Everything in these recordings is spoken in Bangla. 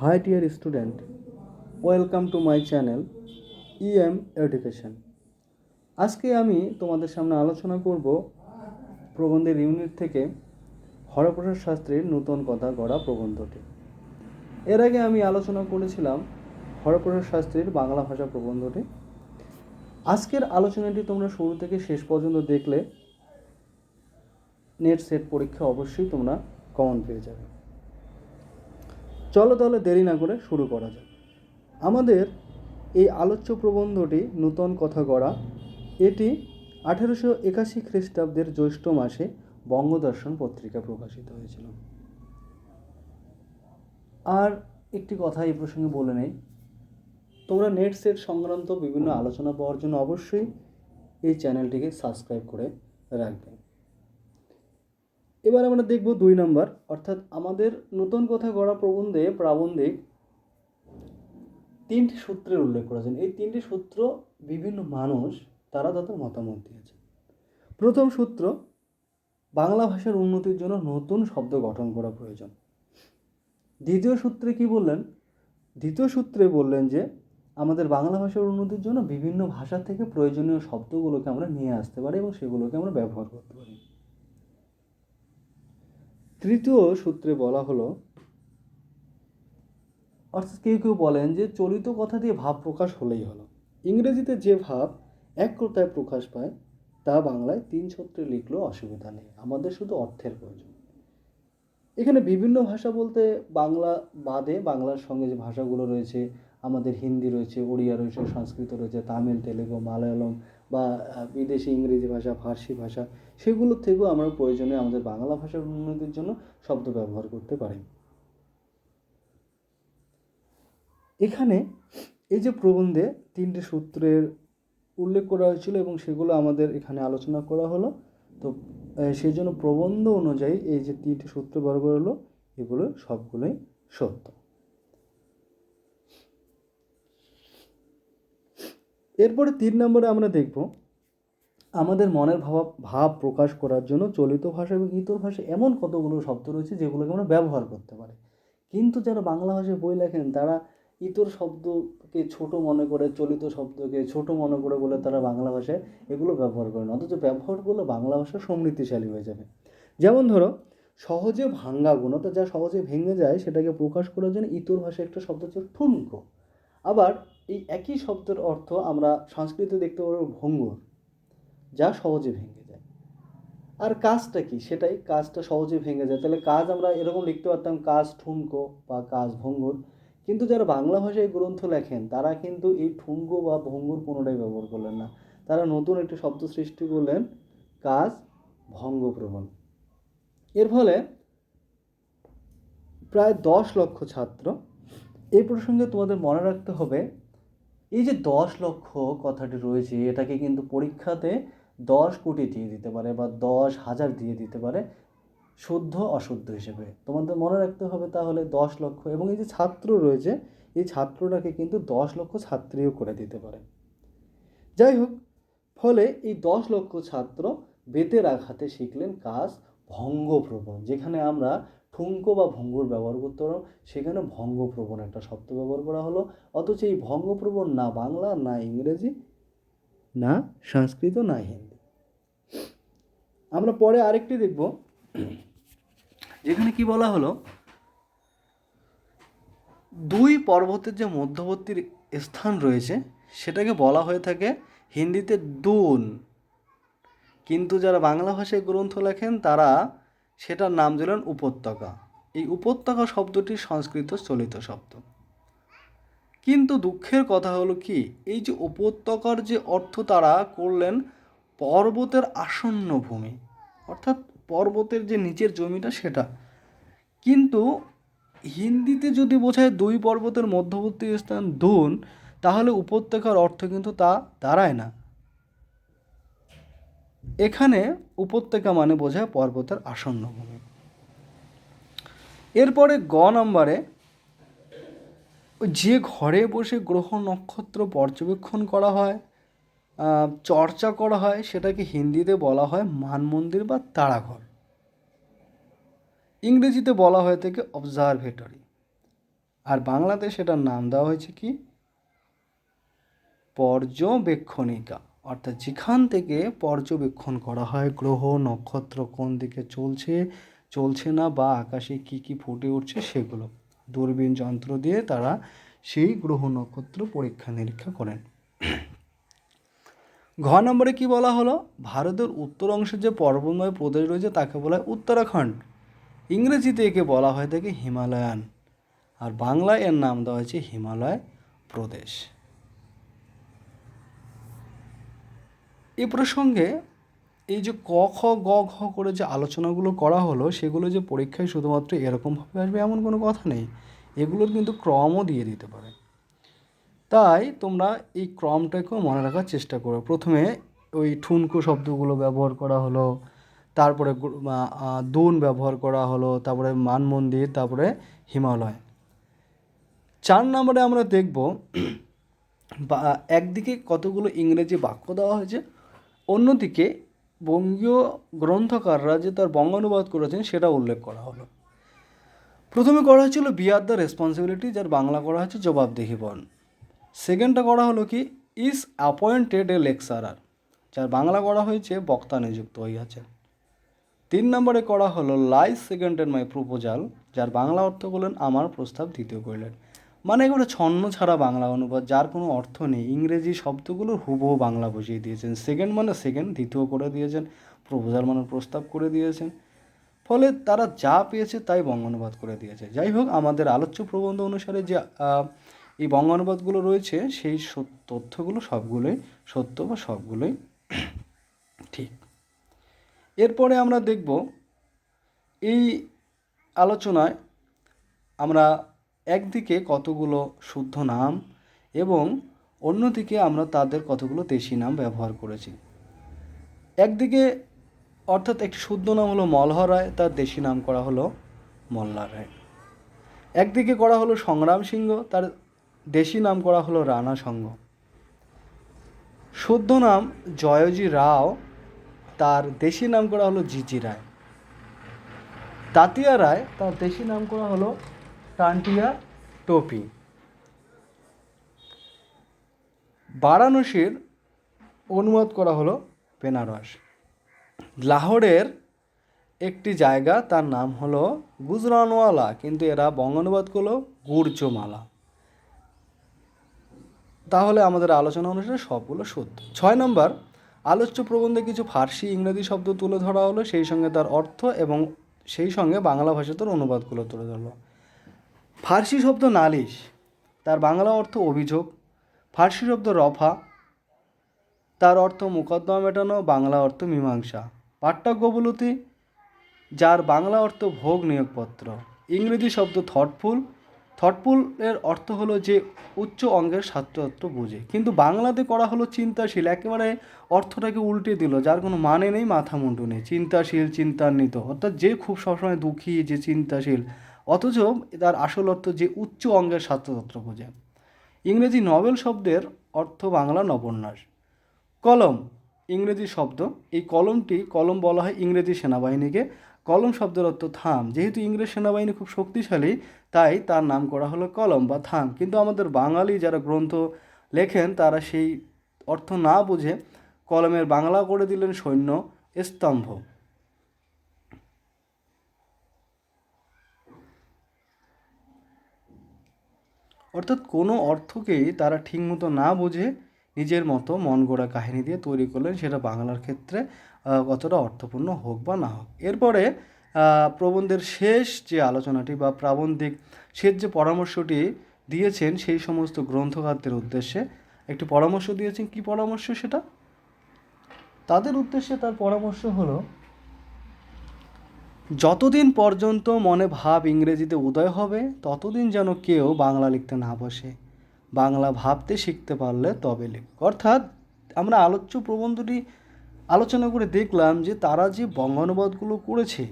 Hi dear student, welcome to my channel EM Education. আজকে আমি তোমাদের সামনে আলোচনা করব প্রবন্ধের ইউনিট থেকে হরপ্রসাদ শাস্ত্রীর নূতন কথা গড়া প্রবন্ধটি। এর আগে আমি আলোচনা করেছিলাম হরপ্রসাদ শাস্ত্রীর বাংলা ভাষা প্রবন্ধটি। আজকের আলোচনাটি তোমরা শুরু থেকে শেষ পর্যন্ত দেখলে নেট সেট পরীক্ষা অবশ্যই তোমরা কমন পেয়ে যাবে। চলো তাহলে দেরি না করে শুরু করা যাক। আমাদের এই আলোচ্য প্রবন্ধটি নূতন কথা গড়া। এটি আঠেরোশো একাশি খ্রিস্টাব্দের জ্যৈষ্ঠ মাসে বঙ্গদর্শন পত্রিকা প্রকাশিত হয়েছিল। আর একটি কথা এই প্রসঙ্গে বলে নেই। তোমরা নেট সেট সংক্রান্ত বিভিন্ন আলোচনা পাওয়ার জন্য অবশ্যই এই চ্যানেলটিকে সাবস্ক্রাইব করে রাখবে। এবার আমরা দেখব দুই নম্বর, অর্থাৎ আমাদের নতুন কথা গড়া প্রবন্ধে প্রাবন্ধিক তিনটি সূত্রের উল্লেখ করেছেন। এই তিনটি সূত্র বিভিন্ন মানুষ, তারা তাদের মতামত দিয়েছে। প্রথম সূত্র, বাংলা ভাষার উন্নতির জন্য নতুন শব্দ গঠন করা প্রয়োজন। দ্বিতীয় সূত্রে কি বললেন? দ্বিতীয় সূত্রে বললেন যে, আমাদের বাংলা ভাষার উন্নতির জন্য বিভিন্ন ভাষা থেকে প্রয়োজনীয় শব্দগুলোকে আমরা নিয়ে আসতে পারি এবং সেগুলোকে আমরা ব্যবহার করতে পারি। তৃতীয় সূত্রে বলা হলো, অর্থাৎ কেউ কেউ বলেন যে চলিত কথা দিয়ে ভাব প্রকাশ হলেই হলো। ইংরেজিতে যে ভাব এক কথায় প্রকাশ পায়, তা বাংলায় তিন সূত্রে লিখলেও অসুবিধা নেই। আমাদের শুধু অর্থের প্রয়োজন। এখানে বিভিন্ন ভাষা বলতে বাংলা বাদে বাংলার সঙ্গে যে ভাষাগুলো রয়েছে, আমাদের হিন্দি রয়েছে, ওড়িয়া রয়েছে, সংস্কৃত রয়েছে, তামিল, তেলেগু, মালায়ালম বা বিদেশি ইংরেজি ভাষা, ফার্সি ভাষা, সেগুলোর থেকেও আমরা প্রয়োজনে আমাদের বাংলা ভাষার উন্নতির জন্য শব্দ ব্যবহার করতে পারি। এখানে এই যে প্রবন্ধে তিনটে সূত্রের উল্লেখ করা হয়েছিল এবং সেগুলো আমাদের এখানে আলোচনা করা হলো, তো সেই জন্য প্রবন্ধ অনুযায়ী এই যে তিনটে সূত্র বার করা হলো, এগুলো সবগুলোই সত্য। এরপরে তিন নম্বরে আমরা দেখব, আমাদের মনের ভাব ভাব প্রকাশ করার জন্য চলিত ভাষা এবং ইতর ভাষা এমন কতগুলো শব্দ রয়েছে যেগুলোকে আমরা ব্যবহার করতে পারি। কিন্তু যারা বাংলা ভাষায় বই লেখেন, তারা ইতর শব্দকে ছোট মনে করে, চলিত শব্দকে ছোট মনে করে বলে তারা বাংলা ভাষায় এগুলো ব্যবহার করেন অথচ ব্যবহার করলে বাংলা ভাষা সমৃদ্ধিশালী হয়ে যাবে। যেমন ধরো, সহজে ভাঙ্গা গুণ, অর্থাৎ যা সহজে ভেঙে যায়, সেটাকে প্রকাশ করার জন্য ইতর ভাষায় একটা শব্দ হচ্ছে ঠুনকো। আবার এই একই শব্দের অর্থ আমরা সংস্কৃতে দেখতে পাবো ভঙ্গুর, যা সহজে ভেঙে যায়। আর কাজটা কি? সেটাই কাজটা সহজে ভেঙে যায়। তাহলে কাজ আমরা এরকম লিখতে পারতাম, কাজ ঠুনকো বা কাজ ভঙ্গুর। কিন্তু যারা বাংলা ভাষায় গ্রন্থ লেখেন, তারা কিন্তু এই ঠুঙ্গো বা ভঙ্গুর কোনোটাই ব্যবহার করলেন না। তারা নতুন একটি শব্দ সৃষ্টি করলেন, কাজ ভঙ্গপ্রবণ। এর ফলে প্রায় দশ লক্ষ ছাত্র এই প্রসঙ্গে তোমাদের মনে রাখতে হবে এই যে দশ লক্ষ কথাটি রয়েছে, এটাকে কিন্তু পরীক্ষাতে দশ কোটি দিয়ে দিতে পারে বা দশ হাজার দিয়ে দিতে পারে শুদ্ধ অশুদ্ধ হিসেবে। তোমাদের মনে রাখতে হবে তাহলে দশ লক্ষ এবং এই যে ছাত্র রয়েছে, এই ছাত্রটাকে কিন্তু দশ লক্ষ ছাত্রীও করে দিতে পারে। যাই হোক, ফলে এই দশ লক্ষ ছাত্র বেতের আঘাতে শিখলেন কাজ ভঙ্গপ্রবণ, যেখানে আমরা ঠুঙ্কো বা ভঙ্গুর ব্যবহার করতে পারো। সেখানে ভঙ্গপ্রবণ একটা শব্দ ব্যবহার করা হলো। অথচ এই ভঙ্গপ্রবণ না বাংলা, না ইংরেজি, না সংস্কৃত, না হিন্দি। আমরা পরে আরেকটি দেখব। যেখানে কি বলা হলো, দুই পর্বতের যে মধ্যবর্তী স্থান রয়েছে, সেটাকে বলা হয়ে থাকে হিন্দিতে দুন। কিন্তু যারা বাংলা ভাষায় গ্রন্থ লেখেন, তারা সেটার নাম দিলেন উপত্যকা। এই উপত্যকা শব্দটি সংস্কৃত চলিত শব্দ। কিন্তু দুঃখের কথা হলো কি, এই যে উপত্যকার যে অর্থ তারা করলেন পর্বতের আসন্ন ভূমি, অর্থাৎ পর্বতের যে নিচের জমিটা সেটা। কিন্তু হিন্দিতে যদি বোঝায় দুই পর্বতের মধ্যবর্তী স্থান দুন তাহলে উপত্যকার অর্থ কিন্তু তা দাঁড়ায় না। এখানে উপত্যকা মানে বোঝায় পর্বতের আসন্ন ভূমি। এরপরে গ নম্বরে যে ঘরে বসে গ্রহ নক্ষত্র পর্যবেক্ষণ করা হয় চর্চা করা হয়, সেটাকে হিন্দিতে বলা হয় মানমন্দির বা তারাঘর। ইংরেজিতে বলা হয়ে থাকে অবজারভেটরি আর বাংলাতে সেটার নাম দেওয়া হয়েছে কি? পর্যবেক্ষণিকা। অর্থাৎ যেখান থেকে পর্যবেক্ষণ করা হয়, গ্রহ, নক্ষত্র কোন দিকে চলছে চলছে না বা আকাশে কি কি ফুটে উঠছে সেগুলো। দূরবীন যন্ত্র দিয়ে তারা সেই গ্রহ, নক্ষত্র পরীক্ষা নিরীক্ষা করেন। ঘ নম্বরে কি বলা হলো? ভারতের উত্তর অংশে যে পর্বতময় প্রদেশ রয়েছে তাকে বলা হয় উত্তরাখণ্ড। ইংরেজিতে একে বলা হয় থাকে হিমালয়ান। আর বাংলায় এর নাম দেওয়া হয়েছে হিমালয় প্রদেশ। এই প্রসঙ্গে এই যে ক, খ, গ, ঘ করে যে আলোচনাগুলো করা হলো, সেগুলো যে পরীক্ষায় শুধুমাত্র এরকমভাবে আসবে এমন কোনো কথা নেই। এগুলোর কিন্তু ক্রমও দিয়ে দিতে পারে। তাই তোমরা এই ক্রমটাকেও মনে রাখার চেষ্টা করো। প্রথমে ওই ঠুনকো শব্দগুলো ব্যবহার করা হলো, তারপরে দুন ব্যবহার করা হলো, তারপরে মান মন্দির, তারপরে হিমালয়। চার নম্বরে আমরা দেখব একদিকে কতগুলো ইংরেজি বাক্য দেওয়া হয়েছে অন্যদিকে বঙ্গীয় গ্রন্থকাররা যে তার বঙ্গানুবাদ করেছেন, সেটা উল্লেখ করা হলো। প্রথমে করা হয়েছিল বিয়ার দ্য রেসপন্সিবিলিটি যার বাংলা করা হচ্ছে জবাবদিহি বন। সেকেন্ডটা করা হলো কি ইজ অ্যাপয়েন্টেড এ লেকচারার যার বাংলা করা হয়েছে, বক্তা নিযুক্ত হইয়াছে তিন নম্বরে করা হলো লাই সেকেন্ডের মাই প্রপোজাল যার বাংলা অর্থ করলেন আমার প্রস্তাব দ্বিতীয় করলেন। মানে এগুলো ছন্ন ছাড়া বাংলা অনুবাদ, যার কোনো অর্থ নেই। ইংরেজি শব্দগুলো হুবহু বাংলা বসিয়ে দিয়েছেন। সেকেন্ড মানে সেকেন্ড দ্বিতীয় করে দিয়েছেন। প্রপোজাল মানে প্রস্তাব করে দিয়েছেন। ফলে তারা যা পেয়েছে তাই বঙ্গানুবাদ করে দিয়েছে। যাই হোক, আমাদের আলোচ্য প্রবন্ধ অনুসারে যে এই বঙ্গানুবাদগুলো রয়েছে, সেই তথ্যগুলো সবগুলোই সত্য বা সবগুলোই ঠিক। এরপরে আমরা দেখব, এই আলোচনায় আমরা একদিকে কতগুলো শুদ্ধ নাম এবং অন্যদিকে আমরা তাদের কতগুলো দেশি নাম ব্যবহার করেছি। একদিকে অর্থাৎ একটি শুদ্ধ নাম হলো মলহর রায়, তার দেশি নাম করা হলো মল্লার রায়। একদিকে করা হলো সংগ্রাম সিংহ, তার দেশি নাম করা হলো রানা সংঘ। শুদ্ধ নাম জয়জি রাও, তার দেশি নাম করা হলো জিজি রায়। তাতিয়া রায়, তার দেশি নাম করা হলো টান্টিয়া টোপি। বারাণসীর অনুবাদ করা হলো বেনারস। লাহোরের একটি জায়গা, তার নাম হলো গুজরানওয়ালা, কিন্তু এরা বঙ্গানুবাদ করল গুর্জমালা। তাহলে আমাদের আলোচনা অনুসারে সবগুলো সত্য। ছয় নম্বর, আলোচ্য প্রবন্ধে কিছু ফার্সি, ইংরেজি শব্দ তুলে ধরা হলো, সেই সঙ্গে তার অর্থ এবং সেই সঙ্গে বাংলা ভাষাতেও অনুবাদগুলো তুলে ধরলো ফার্সি শব্দ নালিশ, তার বাংলা অর্থ অভিযোগ, ফার্সি শব্দ রফা, তার অর্থ মোকদ্দমা মেটানো, বাংলা অর্থ মীমাংসা। পাঠ্যজ্ঞবলতি যার বাংলা অর্থ ভোগ নিয়োগপত্র। ইংরেজি শব্দ থটফুল থটফুল এর অর্থ হলো যে উচ্চ অঙ্গের ছাত্রত্ব বোঝে। কিন্তু বাংলাতে করা হলো চিন্তাশীল, একেবারে অর্থটাকে উল্টে দিল, যার কোনো মানে নেই মাথা মুন্ডু নেই। চিন্তাশীল, চিন্তান্বিত, অর্থাৎ যে খুব সবসময় দুঃখী, যে চিন্তাশীল অথচ তার আসল অর্থ যে উচ্চ অঙ্গের ছাত্রতত্ত্ব বোঝে ইংরেজি নভেল শব্দের অর্থ বাংলা নবন্যাস। কলম, ইংরেজি শব্দ। এই কলমটি, কলম বলা হয় ইংরেজি সেনাবাহিনীকে। কলম শব্দের অর্থ থাম। যেহেতু ইংরেজ সেনাবাহিনী খুব শক্তিশালী, তাই তার নাম করা হলো কলম বা থাম। কিন্তু আমাদের বাঙালি যারা গ্রন্থ লেখেন, তারা সেই অর্থ না বুঝে কলমের বাংলা করে দিলেন সৈন্য স্তম্ভ। অর্থাৎ কোনো অর্থকেই তারা ঠিকমতো না বুঝে নিজের মতো মন গড়া কাহিনী দিয়ে তৈরি করলেন, সেটা বাংলার ক্ষেত্রে কতটা অর্থপূর্ণ হোক বা না হোক। এরপরে প্রবন্ধের শেষ যে আলোচনাটি বা প্রাবন্ধিক শেষ যে পরামর্শটি দিয়েছেন, সেই সমস্ত গ্রন্থকারদের উদ্দেশ্যে একটি পরামর্শ দিয়েছেন। কি পরামর্শ সেটা? তাদের উদ্দেশ্যে তার পরামর্শ হলো যতদিন পর্যন্ত মনে ভাব ইংরেজিতে উদয় হবে, ততদিন যেন কেউ বাংলা লিখতে না বসে। বাংলা ভাবতে শিখতে পারলে তবে লিখ অর্থাৎ আমরা আলোচ্য প্রবন্ধটি আলোচনা করে দেখলাম যে তারা যে বঙ্গানুবাদগুলো করেছে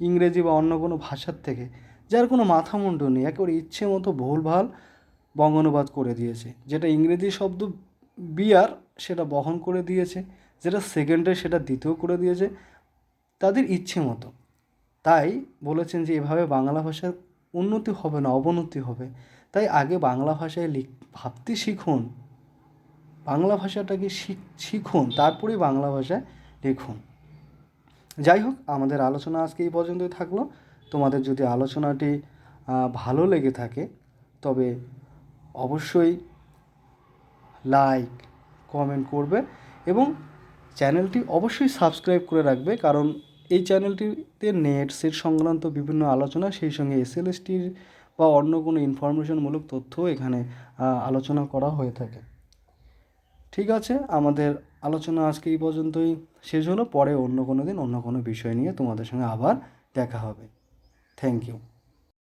ইংরেজি বা অন্য কোনো ভাষার থেকে, যার কোনো মাথা মুন্ডু নেই, একেবারে ইচ্ছে মতো ভুলভাল বঙ্গানুবাদ করে দিয়েছে। যেটা ইংরেজি শব্দ বিয়ার সেটা বহন করে দিয়েছে, যেটা সেকেন্ডে সেটা দ্বিতীয় করে দিয়েছে, তাদের ইচ্ছে মতো। তাই বলেছেন যে এভাবে বাংলা ভাষার উন্নতি হবে না, অবনতি হবে। তাই আগে বাংলা ভাষায় লিখ, ভাবতে শিখুন। বাংলা ভাষাটাকে শিখ- শিখুন, তারপরেই বাংলা ভাষায় লিখুন। যাই হোক, আমাদের আলোচনা আজকে এই পর্যন্তই থাকল। তোমাদের যদি আলোচনাটি ভালো লেগে থাকে, তবে অবশ্যই লাইক কমেন্ট করবে এবং চ্যানেলটি অবশ্যই সাবস্ক্রাইব করে রাখবে, কারণ এই চ্যানেলটিতে নেট সেট সংক্রান্ত বিভিন্ন আলোচনা, সেই সঙ্গে এসএলএসটির বা অন্য কোনো ইনফরমেশনমূলক তথ্য এখানে আলোচনা করা হয়ে থাকে। ঠিক আছে, আমাদের আলোচনা আজকে এই পর্যন্তই শেষ হলো। পরে অন্য কোনো দিন অন্য কোনো বিষয় নিয়ে তোমাদের সঙ্গে আবার দেখা হবে। Thank you